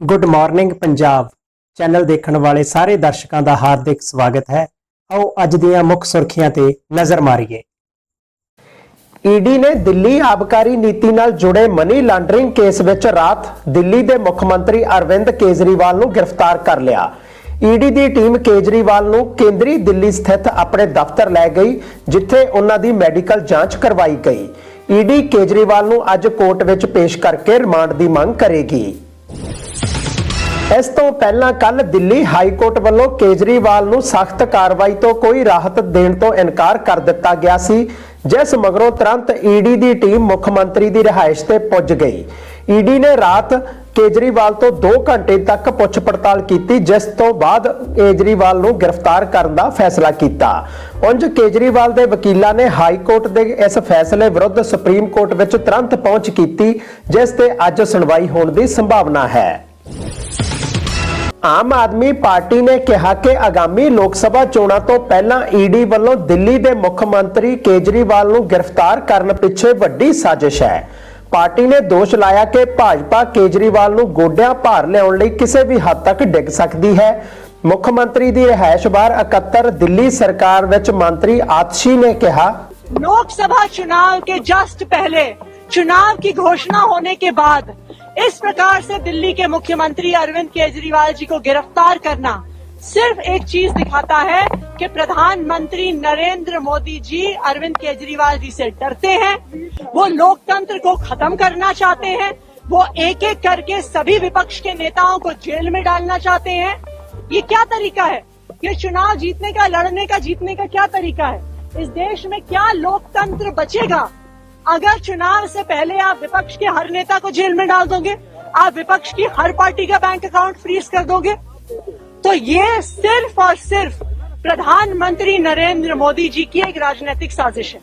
Good morning Punjab channel ਦੇਖਣ ਵਾਲੇ ਸਾਰੇ ਦਰਸ਼ਕਾਂ ਦਾ ਹਾਰਦਿਕ ਸਵਾਗਤ ਹੈ। ਆਓ ਅੱਜ ਦੀਆਂ ਮੁੱਖ ਸੁਰਖੀਆਂ ਤੇ ਨਜ਼ਰ ਮਾਰੀਏ। ਈਡੀ ਨੇ ਦਿੱਲੀ ਆਬਕਾਰੀ ਨੀਤੀ ਨਾਲ ਜੁੜੇ ਮਨੀ ਲਾਂਡਰਿੰਗ ਕੇਸ ਵਿੱਚ ਰਾਤ ਦਿੱਲੀ ਦੇ ਮੁੱਖ ਮੰਤਰੀ ਅਰਵਿੰਦ ਕੇਜਰੀਵਾਲ ਨੂੰ ਗ੍ਰਿਫਤਾਰ ਕਰ ਲਿਆ। ਈਡੀ ਦੀ ਟੀਮ ਕੇਜਰੀਵਾਲ ਨੂੰ ਕੇਂਦਰੀ ਦਿੱਲੀ ਸਥਿਤ ਆਪਣੇ ਦਫ਼ਤਰ ਲੈ ਗਈ, ਜਿੱਥੇ ਉਹਨਾਂ ਦੀ ਮੈਡੀਕਲ ਜਾਂਚ ਕਰਵਾਈ ਗਈ। ਈਡੀ ਕੇਜਰੀਵਾਲ ਨੂੰ ਅੱਜ ਕੋਰਟ ਵਿੱਚ ਪੇਸ਼ ਕਰਕੇ ਰਿਮਾਂਡ ਦੀ ਮੰਗ ਕਰੇਗੀ। ਇਸ ਤੋਂ ਪਹਿਲਾਂ ਕੱਲ ਦਿੱਲੀ ਹਾਈ ਕੋਰਟ ਵੱਲੋਂ ਕੇਜਰੀਵਾਲ ਨੂੰ ਸਖਤ ਕਾਰਵਾਈ ਤੋਂ ਕੋਈ ਰਾਹਤ ਦੇਣ ਤੋਂ ਇਨਕਾਰ ਕਰ ਦਿੱਤਾ ਗਿਆ ਸੀ, ਜਿਸ ਮਗਰੋਂ ਤੁਰੰਤ ਈਡੀ ਦੀ ਟੀਮ ਮੁੱਖ ਮੰਤਰੀ ਦੀ ਰਿਹਾਇਸ਼ ਤੇ ਪੁੱਜ ਗਈ। ਈਡੀ ਨੇ ਰਾਤ ਕੇਜਰੀਵਾਲ ਤੋਂ 2 ਘੰਟੇ ਤੱਕ ਪੁੱਛ ਪੜਤਾਲ ਕੀਤੀ, ਜਿਸ ਤੋਂ ਬਾਅਦ ਕੇਜਰੀਵਾਲ ਨੂੰ ਗ੍ਰਿਫਤਾਰ ਕਰਨ ਦਾ ਫੈਸਲਾ ਕੀਤਾ। ਉਂਝ ਕੇਜਰੀਵਾਲ ਦੇ ਵਕੀਲਾਂ ਨੇ ਹਾਈ ਕੋਰਟ ਦੇ ਇਸ ਫੈਸਲੇ ਵਿਰੁੱਧ ਸੁਪਰੀਮ ਕੋਰਟ ਵਿੱਚ ਤੁਰੰਤ ਪਹੁੰਚ ਕੀਤੀ, ਜਿਸ ਤੇ ਅੱਜ ਸੁਣਵਾਈ ਹੋਣ ਦੀ ਸੰਭਾਵਨਾ ਹੈ। ਆਮ ਆਦਮੀ ਪਾਰਟੀ ਨੇ ਕਿਹਾ ਕਿ ਆਗਾਮੀ ਲੋਕ ਸਭਾ ਚੋਣਾਂ ਤੋਂ ਪਹਿਲਾਂ ਈਡੀ ਵੱਲੋਂ ਦਿੱਲੀ ਦੇ ਮੁੱਖ ਮੰਤਰੀ ਕੇਜਰੀਵਾਲ ਨੂੰ ਗ੍ਰਿਫਤਾਰ ਕਰਨ ਪਿੱਛੇ ਵੱਡੀ ਸਾਜ਼ਿਸ਼ ਹੈ ਪਾਰਟੀ ਨੇ ਦੋਸ਼ ਲਾਇਆ ਕਿ ਭਾਜਪਾ ਕੇਜਰੀਵਾਲ ਨੂੰ ਗੋਡਿਆਂ ਭਾਰ ਲਿਆਉਣ ਲਈ ਕਿਸੇ ਵੀ ਹੱਦ ਤੱਕ ਡਿੱਗ ਸਕਦੀ ਹੈ ਮੁੱਖ ਮੰਤਰੀ ਦੀ ਰਿਹਾਇਸ਼ ਬਾਹਰ 71 ਦਿੱਲੀ ਸਰਕਾਰ ਵਿੱਚ ਮੰਤਰੀ ਆਤਸ਼ੀ ਨੇ ਕਿਹਾ लोकसभा चुनाव के जस्ट पहले चुनाव की घोषणा होने के बाद इस प्रकार से दिल्ली के मुख्यमंत्री अरविंद केजरीवाल जी को गिरफ़्तार करना सिर्फ़ एक चीज़ दिखाता है कि प्रधानमंत्री नरेंद्र मोदी जी अरविंद केजरीवाल जी से डरते हैं। वो लोकतंत्र को खत्म करना चाहते हैं। वो एक एक करके सभी विपक्ष के नेताओं को जेल में डालना चाहते हैं। ये क्या तरीका है? ये चुनाव जीतने का, लड़ने का, जीतने का क्या तरीका है? इस देश में क्या लोकतंत्र बचेगा? अगर चुनाव से पहले आप विपक्ष के हर नेता को जेल में डाल दोगे आप विपक्ष की हर पार्टी का बैंक अकाउंट फ्रीज कर दोगे तो ये सिर्फ और सिर्फ प्रधानमंत्री नरेंद्र मोदी जी की एक राजनीतिक साजिश है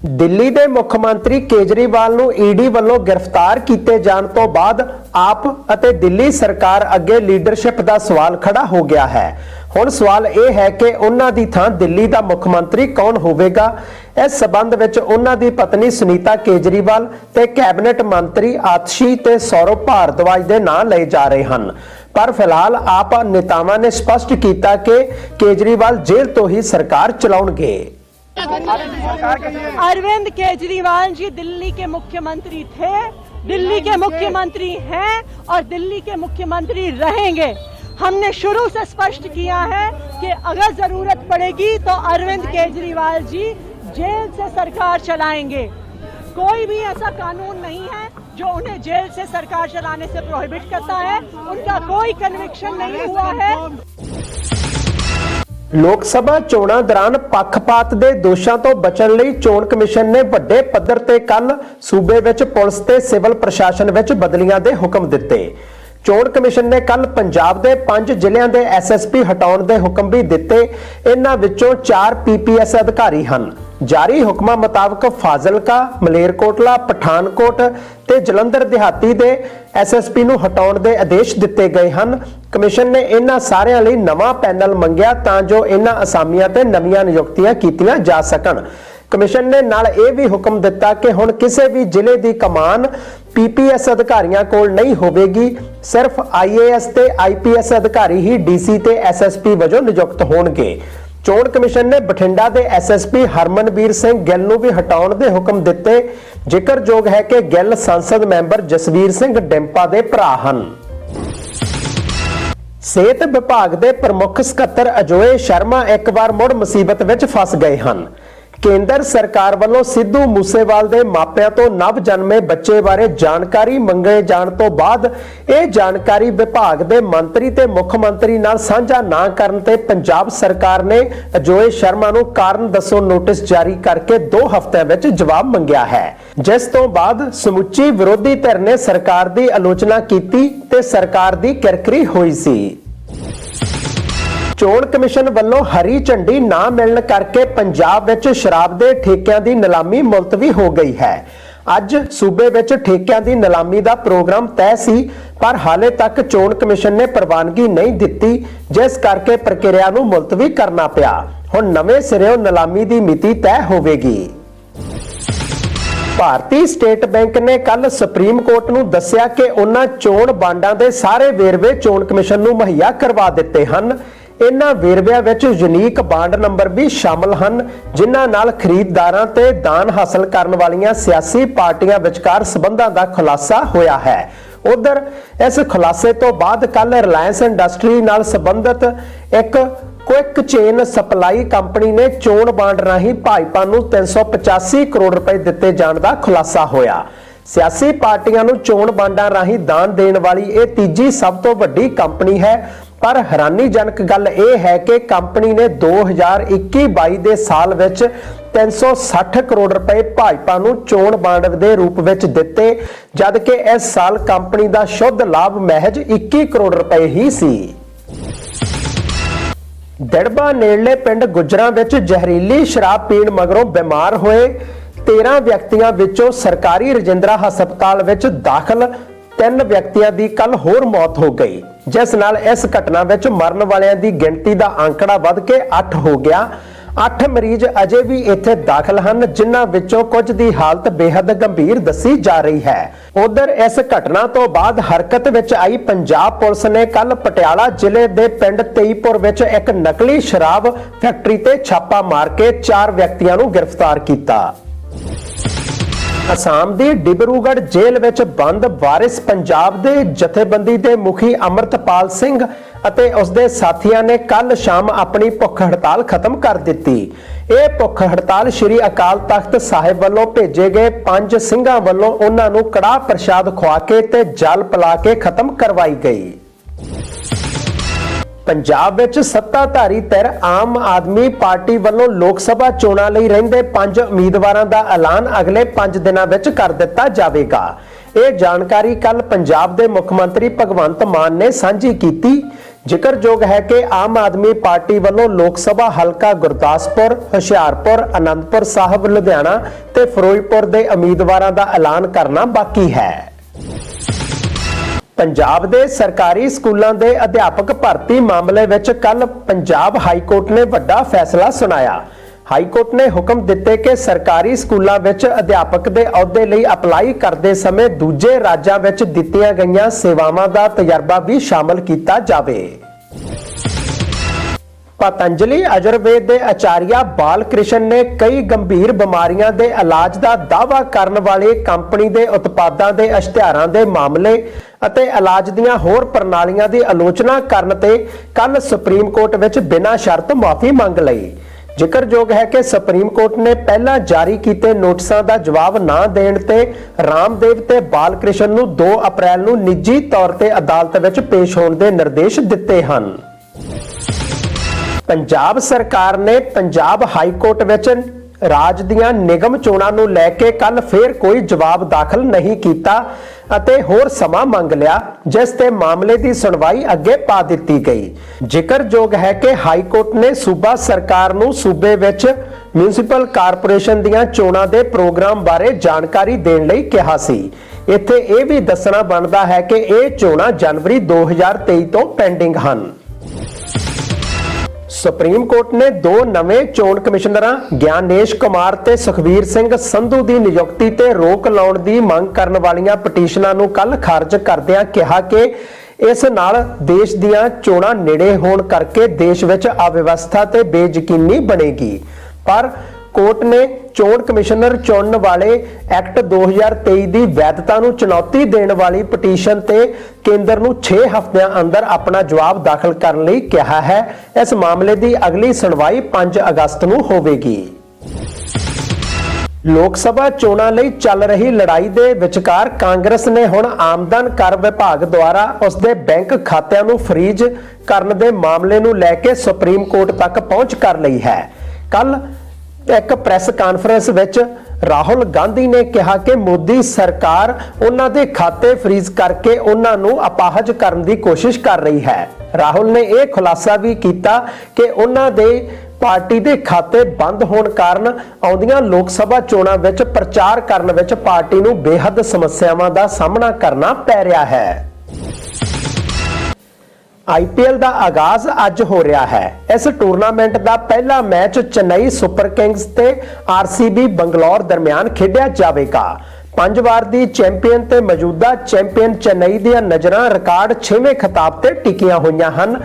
ਦਿੱਲੀ ਦੇ ਮੁੱਖ ਮੰਤਰੀ ਕੇਜਰੀਵਾਲ ਨੂੰ ਈਡੀ ਵੱਲੋਂ ਗ੍ਰਿਫਤਾਰ ਕੀਤੇ ਜਾਣ ਤੋਂ ਬਾਅਦ ਆਪ ਅਤੇ ਦਿੱਲੀ ਸਰਕਾਰ ਅੱਗੇ ਲੀਡਰਸ਼ਿਪ ਦਾ ਸਵਾਲ ਖੜਾ ਹੋ ਗਿਆ ਹੈ ਹੁਣ ਸਵਾਲ ਇਹ ਹੈ ਕਿ ਉਹਨਾਂ ਦੀ ਥਾਂ ਦਿੱਲੀ ਦਾ ਮੁੱਖ ਮੰਤਰੀ ਕੌਣ ਹੋਵੇਗਾ ਇਸ ਸਬੰਧ ਵਿੱਚ ਉਹਨਾਂ ਦੀ ਪਤਨੀ ਸੁਨੀਤਾ ਕੇਜਰੀਵਾਲ ਤੇ ਕੈਬਨਿਟ ਮੰਤਰੀ ਆਤਸ਼ੀ ਤੇ ਸੌਰਵ ਭਾਰਦਵਾਜ ਦੇ ਨਾਂ ਲਏ ਜਾ ਰਹੇ ਹਨ ਪਰ ਫਿਲਹਾਲ ਆਪ ਨੇਤਾਵਾਂ ਨੇ ਸਪਸ਼ਟ ਕੀਤਾ ਕਿ ਕੇਜਰੀਵਾਲ ਜੇਲ੍ਹ ਤੋਂ ਹੀ ਸਰਕਾਰ ਚਲਾਉਣਗੇ अरविंद केजरीवाल जी दिल्ली के मुख्यमंत्री थे दिल्ली के मुख्यमंत्री हैं और दिल्ली के मुख्यमंत्री रहेंगे हमने शुरू से स्पष्ट किया है कि अगर जरूरत पड़ेगी तो अरविंद केजरीवाल जी जेल से सरकार चलाएंगे कोई भी ऐसा कानून नहीं है जो उन्हें जेल से सरकार चलाने से प्रोहिबिट करता है उनका कोई कन्विक्शन नहीं हुआ है ਲੋਕ ਸਭਾ ਚੋਣਾਂ ਦੌਰਾਨ ਪੱਖਪਾਤ ਦੇ ਦੋਸ਼ਾਂ ਤੋਂ ਬਚਣ ਲਈ ਚੋਣ ਕਮਿਸ਼ਨ ਨੇ ਵੱਡੇ ਪੱਧਰ ਤੇ ਕੱਲ ਸੂਬੇ ਵਿੱਚ ਪੁਲਿਸ ਤੇ ਸਿਵਲ ਪ੍ਰਸ਼ਾਸਨ ਵਿੱਚ ਬਦਲੀਆਂ ਦੇ ਹੁਕਮ ਦਿੱਤੇ ਚੋਣ ਕਮਿਸ਼ਨ ਨੇ ਕੱਲ ਪੰਜਾਬ ਦੇ 5 ਜ਼ਿਲ੍ਹਿਆਂ ਦੇ ਐਸਐਸਪੀ ਹਟਾਉਣ ਦੇ ਹੁਕਮ ਵੀ ਦਿੱਤੇ। ਇਹਨਾਂ ਵਿੱਚੋਂ 4 ਪੀਪੀਐਸ ਅਧਿਕਾਰੀ ਹਨ। ਜਾਰੀ ਹੁਕਮਾਂ ਮੁਤਾਬਕ ਫਾਜ਼ਿਲਕਾ, ਮਲੇਰਕੋਟਲਾ, ਪਠਾਨਕੋਟ ਤੇ ਜਲੰਧਰ ਦਿਹਾਤੀ ਦੇ ਐਸਐਸਪੀ ਨੂੰ ਹਟਾਉਣ ਦੇ ਆਦੇਸ਼ ਦਿੱਤੇ ਗਏ ਹਨ। ਕਮਿਸ਼ਨ ਨੇ ਇਹਨਾਂ ਸਾਰਿਆਂ ਲਈ ਨਵਾਂ ਪੈਨਲ ਮੰਗਿਆ ਤਾਂ ਜੋ ਇਹਨਾਂ ਅਸਾਮੀਆਂ ਤੇ ਨਵੀਆਂ ਨਿਯੁਕਤੀਆਂ ਕੀਤੀਆਂ ਜਾ ਸਕਣ। ਕਮਿਸ਼ਨ ਨੇ ਨਾਲ ਇਹ ਵੀ ਹੁਕਮ ਦਿੱਤਾ ਕਿ ਹੁਣ ਕਿਸੇ ਵੀ ਜ਼ਿਲ੍ਹੇ ਦੀ ਕਮਾਨ ਪੀਪੀਐਸ ਅਧਿਕਾਰੀਆਂ ਕੋਲ ਨਹੀਂ ਹੋਵੇਗੀ। ਸਿਰਫ ਆਈਏਐਸ ਤੇ ਆਈਪੀਐਸ ਅਧਿਕਾਰੀ ਹੀ ਡੀਸੀ ਤੇ ਐਸਐਸਪੀ ਵਜੋਂ ਨਿਯੁਕਤ ਹੋਣਗੇ। ਚੋਣ ਕਮਿਸ਼ਨ ਨੇ ਬਠਿੰਡਾ ਦੇ ਐਸਐਸਪੀ ਹਰਮਨਵੀਰ ਸਿੰਘ ਗਿੱਲ ਨੂੰ ਵੀ ਹਟਾਉਣ ਦੇ ਹੁਕਮ ਦਿੱਤੇ। ਜ਼ਿਕਰਯੋਗ ਹੈ ਕਿ ਗਿੱਲ ਸੰਸਦ ਮੈਂਬਰ ਜਸਵੀਰ ਸਿੰਘ ਡਿੰਪਾ ਦੇ ਭਰਾ ਹਨ। ਸਿਹਤ ਵਿਭਾਗ ਦੇ ਪ੍ਰਮੁੱਖ ਸਕੱਤਰ ਅਜੋਏ ਸ਼ਰਮਾ ਇੱਕ ਵਾਰ ਮੁੜ ਮੁਸੀਬਤ ਵਿੱਚ ਫਸ ਗਏ ਹਨ। ਕੇਂਦਰ ਸਰਕਾਰ ਵੱਲੋਂ ਸਿੱਧੂ ਮੂਸੇਵਾਲ ਦੇ ਮਾਪਿਆਂ ਤੋਂ ਨਵ ਜਨਮੇ ਬੱਚੇ ਬਾਰੇ ਜਾਣਕਾਰੀ ਮੰਗੇ ਜਾਣ ਤੋਂ ਬਾਅਦ ਇਹ ਜਾਣਕਾਰੀ ਵਿਭਾਗ ਦੇ ਮੰਤਰੀ ਤੇ ਮੁੱਖ ਮੰਤਰੀ ਨਾਲ ਸਾਂਝਾ ਨਾ ਕਰਨ ਤੇ ਪੰਜਾਬ ਸਰਕਾਰ ਨੇ ਅਜੋਏ ਸ਼ਰਮਾ ਨੂੰ ਕਾਰਨ ਦੱਸੋ ਨੋਟਿਸ ਜਾਰੀ ਕਰਕੇ 2 ਹਫ਼ਤਿਆਂ ਵਿੱਚ ਜਵਾਬ ਮੰਗਿਆ ਹੈ। ਜਿਸ ਤੋਂ ਬਾਅਦ ਸਮੁੱਚੀ ਵਿਰੋਧੀ ਧਿਰ ਨੇ ਸਰਕਾਰ ਦੀ ਆਲੋਚਨਾ ਕੀਤੀ ਤੇ ਸਰਕਾਰ ਦੀ ਕਿਰਕਰੀ ਹੋਈ ਸੀ। ਚੋਣ ਕਮਿਸ਼ਨ ਵੱਲੋਂ ਹਰੀ ਝੰਡੀ ਨਾ ਮਿਲਣ ਕਰਕੇ ਪੰਜਾਬ ਵਿੱਚ ਸ਼ਰਾਬ ਦੇ ਠੇਕਿਆਂ ਦੀ ਨਿਲਾਮੀ ਮੁਲਤਵੀ ਹੋ ਗਈ ਹੈ। ਅੱਜ ਸੂਬੇ ਵਿੱਚ ਠੇਕਿਆਂ ਦੀ ਨਿਲਾਮੀ ਦਾ ਪ੍ਰੋਗਰਾਮ ਤੈਅ ਸੀ, ਪਰ ਹਾਲੇ ਤੱਕ ਚੋਣ ਕਮਿਸ਼ਨ ਨੇ ਪ੍ਰਵਾਨਗੀ ਨਹੀਂ ਦਿੱਤੀ, ਜਿਸ ਕਰਕੇ ਪ੍ਰਕਿਰਿਆ ਨੂੰ ਮੁਲਤਵੀ ਕਰਨਾ ਪਿਆ। ਹੁਣ ਨਵੇਂ ਸਿਰਿਓਂ ਨਿਲਾਮੀ ਦੀ ਮਿਤੀ ਤੈਅ ਹੋਵੇਗੀ। ਭਾਰਤੀ ਸਟੇਟ ਬੈਂਕ ਨੇ ਕੱਲ ਸੁਪਰੀਮ ਕੋਰਟ ਨੂੰ ਦੱਸਿਆ ਕਿ ਉਹਨਾਂ ਚੋਣ ਬਾਂਡਾਂ ਦੇ ਸਾਰੇ ਵੇਰਵੇ ਚੋਣ ਕਮਿਸ਼ਨ ਨੂੰ ਮੁਹੱਈਆ ਕਰਵਾ ਦਿੱਤੇ ਹਨ। ਇਹਨਾਂ ਵੇਰਵਿਆਂ ਵਿੱਚ ਯੂਨੀਕ ਬਾਂਡ ਨੰਬਰ ਵੀ ਸ਼ਾਮਲ ਹਨ, ਜਿਨ੍ਹਾਂ ਨਾਲ ਖਰੀਦਦਾਰਾਂ ਤੇ ਦਾਨ ਹਾਸਲ ਕਰਨ ਵਾਲੀਆਂ ਸਿਆਸੀ ਪਾਰਟੀਆਂ ਵਿਚਕਾਰ ਸਬੰਧਾਂ ਦਾ ਖੁਲਾਸਾ ਹੋਇਆ ਹੈ। ਉਧਰ, ਇਸ ਖੁਲਾਸੇ ਤੋਂ ਬਾਅਦ ਕੱਲ ਰਿਲਾਇੰਸ ਇੰਡਸਟਰੀ ਨਾਲ ਸੰਬੰਧਿਤ ਇੱਕ ਕੁਇਕ ਚੇਨ ਸਪਲਾਈ ਕੰਪਨੀ ਨੇ ਚੋਣ ਬਾਂਡ ਰਾਹੀਂ ਭਾਜਪਾ ਨੂੰ 385 ਕਰੋੜ ਰੁਪਏ ਦਿੱਤੇ ਜਾਣ ਦਾ ਖੁਲਾਸਾ ਹੋਇਆ। ਸਿਆਸੀ ਪਾਰਟੀਆਂ ਨੂੰ ਚੋਣ ਬਾਂਡਾਂ ਰਾਹੀਂ ਦਾਨ ਦੇਣ ਵਾਲੀ ਇਹ ਤੀਜੀ ਸਭ ਤੋਂ ਵੱਡੀ ਕੰਪਨੀ ਹੈ ਪਰ ਹੈਰਾਨੀਜਨਕ ਗੱਲ ਇਹ ਹੈ ਕਿ ਕੰਪਨੀ ਨੇ 2021-22 ਦੇ ਸਾਲ ਵਿੱਚ 360 ਕਰੋੜ ਰੁਪਏ ਭਾਜਪਾ ਨੂੰ ਚੋਣ ਬਾਂਡ ਦੇ ਰੂਪ ਵਿੱਚ ਦਿੱਤੇ, ਜਦਕਿ ਇਸ ਸਾਲ ਕੰਪਨੀ ਦਾ ਸ਼ੁੱਧ ਲਾਭ ਮਹਿਜ 21 ਕਰੋੜ ਰੁਪਏ ਹੀ ਸੀ। ਦੜਬਾ ਨੇੜਲੇ ਪਿੰਡ ਗੁਜਰਾਂ ਵਿੱਚ ਜ਼ਹਿਰੀਲੀ ਸ਼ਰਾਬ ਪੀਣ ਮਗਰੋਂ ਬਿਮਾਰ ਹੋਏ 13 ਵਿਅਕਤੀਆਂ ਵਿੱਚੋਂ ਸਰਕਾਰੀ ਰਜਿੰਦਰਾ ਹਸਪਤਾਲ ਵਿੱਚ ਦਾਖਲ ਤਿੰਨ ਵਿਅਕਤੀਆਂ ਦੀ ਕੱਲ ਹੋਰ ਮੌਤ ਹੋ ਗਈ, ਜਿਸ ਨਾਲ ਇਸ ਘਟਨਾ ਵਿੱਚ ਮਰਨ ਵਾਲਿਆਂ ਦੀ ਗਿਣਤੀ ਦਾ ਅੰਕੜਾ ਵੱਧ ਕੇ 8 ਹੋ ਗਿਆ। 8 ਮਰੀਜ਼ ਅਜੇ ਵੀ ਇੱਥੇ ਦਾਖਲ ਹਨ, ਜਿਨ੍ਹਾਂ ਵਿੱਚੋਂ ਕੁਝ ਦੀ ਹਾਲਤ ਬੇहद ਗੰਭੀਰ ਦੱਸੀ ਜਾ ਰਹੀ ਹੈ। ਉਧਰ ਇਸ ਘਟਨਾ ਤੋਂ ਬਾਅਦ ਹਰਕਤ ਵਿੱਚ ਆਈ ਪੰਜਾਬ ਪੁਲਿਸ ਨੇ ਕੱਲ ਪਟਿਆਲਾ ਜ਼ਿਲ੍ਹੇ ਦੇ ਪਿੰਡ ਤੇਈਪੁਰ ਵਿੱਚ ਇੱਕ ਨਕਲੀ ਸ਼ਰਾਬ ਫੈਕਟਰੀ ਤੇ ਛਾਪਾ ਮਾਰ ਕੇ 4 ਵਿਅਕਤੀਆਂ ਨੂੰ ਗ੍ਰਿਫਤਾਰ ਕੀਤਾ। ਅਸਾਮ ਦੀ ਡਿਬਰੂਗੜ੍ਹ ਜੇਲ੍ਹ ਵਿੱਚ ਬੰਦ ਵਾਰਿਸ ਪੰਜਾਬ ਦੇ ਜਥੇਬੰਦੀ ਦੇ ਮੁਖੀ ਅਮਰਤਪਾਲ ਸਿੰਘ ਅਤੇ ਉਸ ਦੇ ਸਾਥੀਆਂ ਨੇ ਕੱਲ ਸ਼ਾਮ ਆਪਣੀ ਭੁੱਖ ਹੜਤਾਲ ਖਤਮ ਕਰ ਦਿੱਤੀ। ਇਹ ਭੁੱਖ ਹੜਤਾਲ ਸ੍ਰੀ ਅਕਾਲ ਤਖਤ ਸਾਹਿਬ ਵੱਲੋਂ ਭੇਜੇ ਗਏ ਪੰਜ ਸਿੰਘਾਂ ਵੱਲੋਂ ਉਹਨਾਂ ਨੂੰ ਕੜਾਹ ਪ੍ਰਸ਼ਾਦ ਖਵਾ ਕੇ ਤੇ ਜਲ ਪਿਲਾ ਕੇ ਖਤਮ ਕਰਵਾਈ ਗਈ। ਪੰਜਾਬ ਵਿੱਚ ਸੱਤਾਧਾਰੀ ਧਿਰ ਆਮ ਆਦਮੀ ਪਾਰਟੀ ਵੱਲੋਂ ਲੋਕ ਸਭਾ ਚੋਣਾਂ ਲਈ ਰਹਿੰਦੇ ਪੰਜ ਉਮੀਦਵਾਰਾਂ ਦਾ ਐਲਾਨ ਅਗਲੇ 5 ਦਿਨਾਂ ਵਿੱਚ ਕਰ ਦਿੱਤਾ ਜਾਵੇਗਾ। ਇਹ ਜਾਣਕਾਰੀ ਕੱਲ ਪੰਜਾਬ ਦੇ ਮੁੱਖ ਮੰਤਰੀ ਭਗਵੰਤ ਮਾਨ ਨੇ ਸਾਂਝੀ ਕੀਤੀ। ਜ਼ਿਕਰਯੋਗ ਹੈ ਕਿ ਆਮ ਆਦਮੀ ਪਾਰਟੀ ਵੱਲੋਂ ਲੋਕ ਸਭਾ ਹਲਕਾ ਗੁਰਦਾਸਪੁਰ, ਹੁਸ਼ਿਆਰਪੁਰ, ਅਨੰਦਪੁਰ ਸਾਹਿਬ, ਲੁਧਿਆਣਾ ਤੇ ਫਿਰੋਜ਼ਪੁਰ ਦੇ ਉਮੀਦਵਾਰਾਂ ਦਾ ਐਲਾਨ ਕਰਨਾ ਬਾਕੀ ਹੈ। ਪੰਜਾਬ ਦੇ ਸਰਕਾਰੀ ਸਕੂਲਾਂ ਦੇ ਅਧਿਆਪਕ ਭਰਤੀ ਮਾਮਲੇ ਵਿੱਚ ਕੱਲ ਪੰਜਾਬ ਹਾਈ ਕੋਰਟ ਨੇ ਵੱਡਾ ਫੈਸਲਾ ਸੁਣਾਇਆ। ਹਾਈ ਕੋਰਟ ਨੇ ਹੁਕਮ ਦਿੱਤੇ ਕਿ ਸਰਕਾਰੀ ਸਕੂਲਾਂ ਵਿੱਚ ਅਧਿਆਪਕ ਦੇ ਅਹੁਦੇ ਲਈ ਅਪਲਾਈ ਕਰਦੇ ਸਮੇਂ ਦੂਜੇ ਰਾਜਾਂ ਵਿੱਚ ਦਿੱਤੀਆਂ ਗਈਆਂ ਸੇਵਾਵਾਂ ਦਾ ਤਜਰਬਾ ਵੀ ਸ਼ਾਮਲ ਕੀਤਾ ਜਾਵੇ। ਪਤੰਜਲੀ ਅਜਰਵੇਦ ਦੇ ਆਚਾਰੀਆ ਬਾਲ ਕ੍ਰਿਸ਼ਨ ਨੇ ਕਈ ਗੰਭੀਰ ਬਿਮਾਰੀਆਂ ਦੇ ਇਲਾਜ ਦਾ ਦਾਅਵਾ ਕਰਨ ਵਾਲੀ ਕੰਪਨੀ ਦੇ ਉਤਪਾਦਾਂ ਦੇ ਇਸ਼ਤਿਹਾਰਾਂ ਦੇ ਮਾਮਲੇ ਅਤੇ ਇਲਾਜ ਦੀਆਂ ਹੋਰ ਪ੍ਰਣਾਲੀਆਂ ਦੀ ਆਲੋਚਨਾ ਕਰਨ ਤੇ ਕੱਲ ਸੁਪਰੀਮ ਕੋਰਟ ਵਿੱਚ ਬਿਨਾਂ ਸ਼ਰਤ ਮਾਫੀ ਮੰਗ ਲਈ। ਜ਼ਿਕਰਯੋਗ ਹੈ ਕਿ ਸੁਪਰੀਮ ਕੋਰਟ ਨੇ ਪਹਿਲਾਂ ਜਾਰੀ ਕੀਤੇ ਨੋਟਿਸਾਂ ਦਾ ਜਵਾਬ ਨਾ ਦੇਣ ਤੇ ਰਾਮਦੇਵ ਤੇ ਬਾਲਕ੍ਰਿਸ਼ਨ ਨੂੰ 2 ਅਪ੍ਰੈਲ ਨੂੰ ਨਿੱਜੀ ਤੌਰ ਤੇ ਅਦਾਲਤ ਵਿੱਚ ਪੇਸ਼ ਹੋਣ ਦੇ ਨਿਰਦੇਸ਼ ਦਿੱਤੇ ਹਨ। ਪੰਜਾਬ ਸਰਕਾਰ ਨੇ ਪੰਜਾਬ ਹਾਈ ਕੋਰਟ ਵਿੱਚ ਰਾਜ ਦੀਆਂ ਨਿਗਮ ਚੋਣਾਂ ਨੂੰ ਲੈ ਕੇ ਕੱਲ ਫੇਰ ਕੋਈ ਜਵਾਬ ਦਾਖਲ ਨਹੀਂ ਕੀਤਾ ਅਤੇ ਹੋਰ ਸਮਾਂ ਮੰਗ ਲਿਆ, ਜਿਸ ਤੇ ਮਾਮਲੇ ਦੀ ਸੁਣਵਾਈ ਅੱਗੇ ਪਾ ਦਿੱਤੀ ਗਈ। ਜ਼ਿਕਰਯੋਗ ਹੈ ਕਿ ਹਾਈ ਕੋਰਟ ਨੇ ਸੂਬਾ ਸਰਕਾਰ ਨੂੰ ਸੂਬੇ ਵਿੱਚ ਮਿਊਨਿਸਪਲ ਕਾਰਪੋਰੇਸ਼ਨ ਦੀਆਂ ਚੋਣਾਂ ਦੇ ਪ੍ਰੋਗਰਾਮ ਬਾਰੇ ਜਾਣਕਾਰੀ ਦੇਣ ਲਈ ਕਿਹਾ ਸੀ। ਇੱਥੇ ਇਹ ਵੀ ਦੱਸਣਾ ਬਣਦਾ ਹੈ ਕਿ ਇਹ ਚੋਣਾਂ ਜਨਵਰੀ 2023 ਤੋਂ ਪੈਂਡਿੰਗ ਹਨ। ਸੁਪਰੀਮ ਕੋਰਟ ਨੇ ਦੋ ਨਵੇਂ ਚੋਣ ਕਮਿਸ਼ਨਰਾਂ, ਗਿਆਨੇਸ਼ ਕੁਮਾਰ ਤੇ ਸੁਖਵੀਰ ਸਿੰਘ ਸੰਧੂ ਦੀ ਨਿਯੁਕਤੀ ਤੇ ਰੋਕ ਲਾਉਣ ਦੀ ਮੰਗ ਕਰਨ ਵਾਲੀਆਂ ਪਟੀਸ਼ਨਾਂ ਨੂੰ ਕੱਲ ਖਾਰਜ ਕਰਦਿਆਂ ਕਿਹਾ ਕਿ ਇਸ ਨਾਲ ਦੇਸ਼ ਦੀਆਂ ਚੋਣਾਂ ਨੇੜੇ ਹੋਣ ਕਰਕੇ ਦੇਸ਼ ਵਿੱਚ ਅਵਿਵਸਥਾ ਤੇ ਬੇਯਕੀਨੀ ਬਣੇਗੀ। ਪਰ ਕੋਰਟ ਨੇ ਚੋਣ ਕਮਿਸ਼ਨਰ ਚੁਣਨ ਵਾਲੇ ਐਕਟ 2023 ਦੀ ਵੈਧਤਾ ਨੂੰ ਚੁਣੌਤੀ ਦੇਣ ਵਾਲੀ ਪਟੀਸ਼ਨ ਤੇ ਕੇਂਦਰ ਨੂੰ 6 ਹਫ਼ਤਿਆਂ ਅੰਦਰ ਆਪਣਾ ਜਵਾਬ ਦਾਖਲ ਕਰਨ ਲਈ ਕਿਹਾ ਹੈ। ਇਸ ਮਾਮਲੇ ਦੀ ਅਗਲੀ ਸੁਣਵਾਈ 5 ਅਗਸਤ ਨੂੰ ਹੋਵੇਗੀ। ਲੋਕ ਸਭਾ ਚੋਣਾਂ ਲਈ ਚੱਲ ਰਹੀ ਲੜਾਈ ਦੇ ਵਿਚਕਾਰ ਕਾਂਗਰਸ ਨੇ ਹੁਣ ਆਮਦਨ ਕਰ ਵਿਭਾਗ ਦੁਆਰਾ ਉਸ ਦੇ ਬੈਂਕ ਖਾਤਿਆਂ ਨੂੰ ਫ੍ਰੀਜ਼ ਕਰਨ ਦੇ ਮਾਮਲੇ ਨੂੰ ਲੈ ਕੇ ਸੁਪਰੀਮ ਕੋਰਟ ਤੱਕ ਪਹੁੰਚ ਕਰ ਲਈ ਹੈ। ਕੱਲ ਇੱਕ ਪ੍ਰੈਸ ਕਾਨਫਰੰਸ ਵਿੱਚ ਰਾਹੁਲ ਗਾਂਧੀ ਨੇ ਕਿਹਾ ਕਿ ਮੋਦੀ ਸਰਕਾਰ ਉਹਨਾਂ ਦੇ ਖਾਤੇ ਫ੍ਰੀਜ਼ ਕਰਕੇ ਉਹਨਾਂ ਨੂੰ ਅਪਾਹਜ ਕਰਨ ਦੀ ਕੋਸ਼ਿਸ਼ ਕਰ ਰਹੀ ਹੈ। ਰਾਹੁਲ ਨੇ ਇਹ ਖੁਲਾਸਾ ਵੀ ਕੀਤਾ ਕਿ ਉਹਨਾਂ ਦੇ ਪਾਰਟੀ ਦੇ ਖਾਤੇ ਬੰਦ ਹੋਣ ਕਾਰਨ ਆਉਂਦੀਆਂ ਲੋਕ ਸਭਾ ਚੋਣਾਂ ਵਿੱਚ ਪ੍ਰਚਾਰ ਕਰਨ ਵਿੱਚ ਪਾਰਟੀ ਨੂੰ ਬੇਹੱਦ ਸਮੱਸਿਆਵਾਂ ਦਾ ਸਾਹਮਣਾ ਕਰਨਾ ਪੈ ਰਿਹਾ ਹੈ। ਆਈਪੀਐਲ ਦਾ ਆਗਾਜ਼ ਅੱਜ ਹੋ ਰਿਹਾ ਹੈ। ਇਸ ਟੂਰਨਾਮੈਂਟ ਦਾ ਪਹਿਲਾ ਮੈਚ ਚੇਨਈ ਸੁਪਰ ਕਿੰਗਜ਼ ਤੇ ਆਰਸੀਬੀ ਬੰਗਲੌਰ ਦਰਮਿਆਨ ਖੇਡਿਆ ਜਾਵੇਗਾ। ਪੰਜ ਵਾਰ ਦੀ ਚੈਂਪੀਅਨ ਤੇ ਮੌਜੂਦਾ ਚੈਂਪੀਅਨ ਚੇਨਈ ਦੀਆਂ ਨਜ਼ਰਾਂ ਰਿਕਾਰਡ 6ਵੇਂ ਖਿਤਾਬ ਤੇ ਟਿਕੀਆਂ ਹੋਈਆਂ ਹਨ।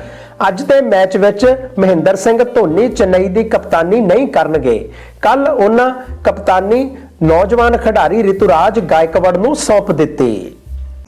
ਅੱਜ ਦੇ ਮੈਚ ਵਿੱਚ ਮਹਿੰਦਰ ਸਿੰਘ ਧੋਨੀ ਚੇਨਈ ਦੀ ਕਪਤਾਨੀ ਨਹੀਂ ਕਰਨਗੇ। ਕੱਲ ਉਹਨਾਂ ਕਪਤਾਨੀ ਨੌਜਵਾਨ ਖਿਡਾਰੀ ਰਿਤੂਰਾਜ ਗਾਇਕਵਾੜ ਨੂੰ ਸੌਂਪ ਦਿੱਤੀ।